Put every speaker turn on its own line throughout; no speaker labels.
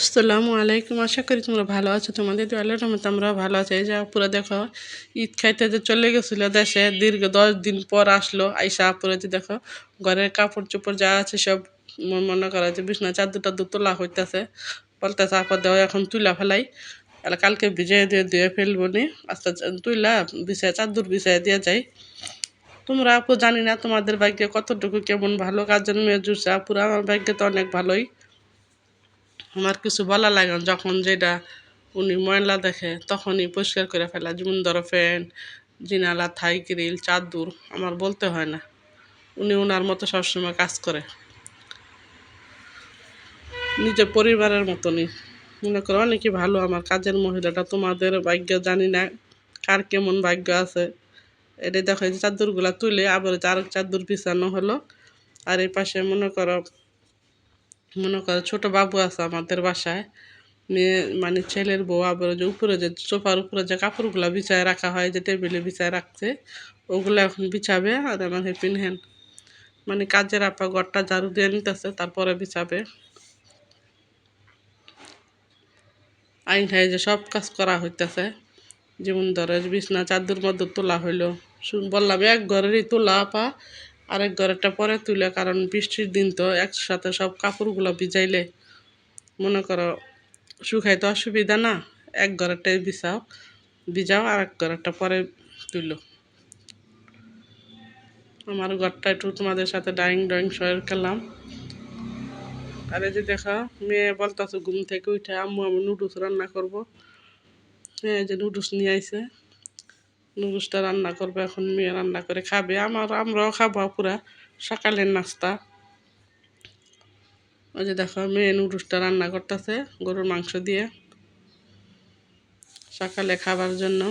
আসসালামু আলাইকুম। আশা করি তোমরা ভালো আছো। তোমাদের দোয়ালের রহমতে আমরা ভালো আছি। এই যে পুরো দেখো, ঈদ খাইতে যে চলে গেছিল দেশে, দীর্ঘ দশ দিন পর আসলো আইসা পুরো যে দেখো, ঘরের কাপড় চোপড় যা আছে সব মনে করা যে বিছনা চাদর টাদর তোলা হইতেছে। বলতেছে, আপা দেওয়া এখন তুলা ফেলাই। তাহলে কালকে ভিজিয়ে দিয়ে দিয়ে ফেলব নি। আস্তে তুইলা বিছায়, চাদর বিছায় দিয়ে যাই। তোমরা আপু জানি না তোমাদের ভাগ্যে কতটুকু কেমন ভালো কাজের মেয়ে জুড়ছে। আপুরা, আমার ভাগ্যে তো অনেক ভালোই। আমার কিছু বলা লাগে যখন যেটা উনি ময়লা দেখে, তখনই পরিষ্কার করে ফেলা। যেমন ধরো ফ্যান, জিনালা, থাই, গ্রিল, চাদুর, আমার বলতে হয় না। উনি ওনার মতো সবসময় কাজ করে। নিজের পরিবারের মতনই। মনে করো অনেকই ভালো, আমার কাজের মহিলাটা তোমাদের ভাগ্য জানি না কার কেমন ভাগ্য আছে। এটা দেখো, এই চাদরগুলা তুলে আবার আরেক চাদর বিছানো হলো। আর এই পাশে মনে করো মনে করো, ছোট বাবু আছে আমাদের বাসায়। মেয়ে মানে ছেলের বউ আবার যে উপরে যে সোফার উপরে যে কাপড়গুলো বিছায় রাখা হয়, যে টেবিলে বিছায় রাখছে, ওগুলো এখন বিছাবে আর আমাকে পিনহেন মানে কাজের আপা ঘরটা ঝাড়ু দিয়ে নিতেছে, তারপরে বিছাবে। আইন খাই যে সব কাজ করা হইতেছে। যেমন ধরো বিছনা চাদর মধ্যে তোলা হইল। বললাম, এক ঘরেরই তোলা আপা আরেক ঘরেরটা পরে তুলে, কারণ বৃষ্টির দিন তো একসাথে সব কাপড়গুলো ভিজাইলে মনে করো শুকাইতে অসুবিধা না। এক ঘরেরটাই বিছাও ভিজাও আর এক ঘরেরটা পরে তুলো। আমার ঘরটা একটু তোমাদের সাথে ডাইং ড্রয়িং শেয়ার করলাম আর এই যে দেখা, মেয়ে বলতেছে ঘুম থেকে উঠে, আম্মু আমি নুডলস রান্না করব। হ্যাঁ যে নুডলস নিয়ে আইছে। নুডলসটা রান্না করবে, এখন মেয়ে রান্না করে খাবে। আমার, আমরাও খাব পুরা সকালের নাস্তা। ওই যে দেখো, মেয়ে নুডলসটা রান্না করতেছে গরুর মাংস দিয়ে সকালে খাবার জন্য।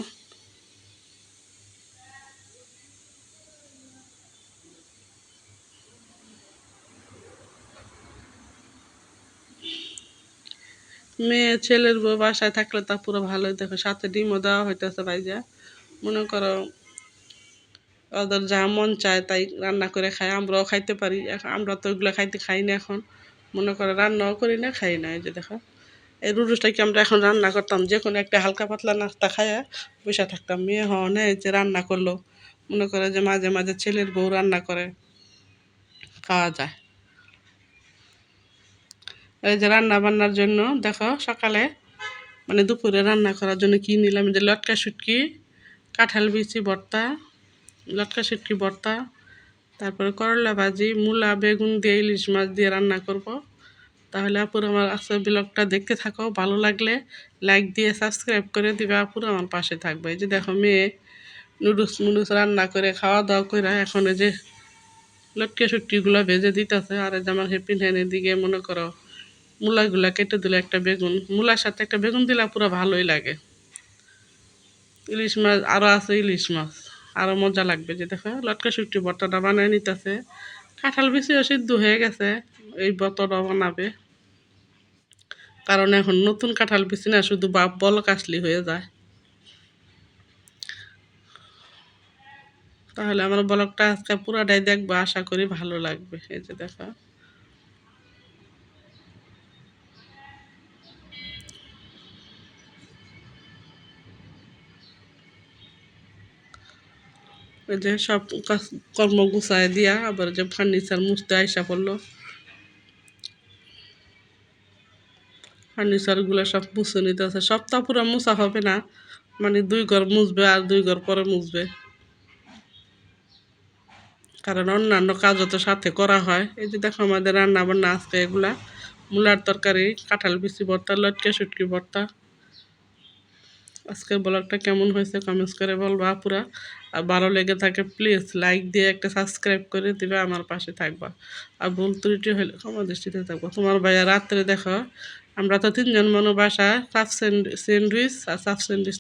মেয়ে ছেলের বউ বাসায় থাকলে তা পুরো ভালোই দেখো, সাথে ডিমও দেওয়া হইতেছে ভাইজা। মনে করো, ওদের যা মন চায় তাই রান্না করে খায়। আমরাও খাইতে পারি। আমরা তো ওইগুলো খাইতে খাই না এখন। মনে করে, রান্নাও করি না, খাই না, এই যে দেখো। এই রুডুসটা কি আমরা এখন রান্না করতাম? যে কোনো একটা হালকা পাতলা নাস্তা খাইয়া বসে থাকতাম। মেয়ে হওয়া নেই যে রান্না করল। মনে করে যে মাঝে মাঝে ছেলের বউ রান্না করে। খাওয়া যায়। এই যে রান্না বান্নার জন্য দেখো সকালে মানে দুপুরে রান্না করার জন্য কী নিলাম? যে লটকা শুটকি কাঁঠাল বিচি ভর্তা, লটকা শুটকি ভর্তা, তারপরে করলা ভাজি, মূলা, বেগুন দিয়ে ইলিশ মাছ দিয়ে রান্না করব। তাহলে আপুর আমার আজকের ব্লগটা দেখতে থাকো, ভালো লাগলে লাইক দিয়ে সাবস্ক্রাইব করে দিবে। আপুর আমার পাশে থাকবে। এই যে দেখো মেয়ে নুডলস মুডলস রান্না করে খাওয়া দাওয়া করে এখন যে লটকে শুটকিগুলো ভেজে দিতেছে। আর যে আমার হ্যাপি হ্যানের দিকে মনে করো মূলাগুলা কেটে দিলে একটা বেগুন। মূলার সাথে একটা বেগুন দিলে পুরো ভালোই লাগে। ইলিশ মাছ আরও আছে ইলিশ মাছ। আরও মজা লাগবে যে দেখো, লটকা শুটকি বর্তাটা বানিয়ে নিতেছে। কাঁঠাল বিচিও সিদ্ধ হয়ে গেছে, এই বতটা বানাবে। কারণ এখন নতুন কাঁঠাল বিচি না, শুধু বাপ বল আসলি হয়ে যায়। তাহলে আমার ব্লগটা আজকে পুরাটাই দেখব, আশা করি ভালো লাগবে। এই যে দেখো। যে সব কাজ, কর্ম গুছায় দিয়া আবার যে ফার্নিচার মুছতে আইসা পড়ল। ফার্নিচারগুলো সব মুছে নিতে আছে। সপ্তাহ পুরো মুছা হবে না। মানে দুই ঘর মুছবে আর দুই ঘর পরে মুছবে। কারণ অন্যান্য কাজও তো সাথে করা হয়। এই যে দেখো আমাদের রান্না বান্না আজকে এগুলা। মূলার তরকারি, কাঁঠাল বিচি ভর্তা, লটকে শুটকি ভর্তা। আজকের ব্লগটা কেমন হয়েছে কমেন্টস করে বলবা পুরা আর ভালো লেগে থাকে প্লিজ লাইক দিয়ে একটা সাবস্ক্রাইব করে দিবে, আমার পাশে থাকবা। আর ভুল ত্রুটি হলে ক্ষমা দৃষ্টিতে থাকব। তোমার ভাইয়া রাত্রে দেখো, আমরা তো তিনজন মনো বাসা সাফ স্যান্ডউইচ আর সাফ স্যান্ডউইচ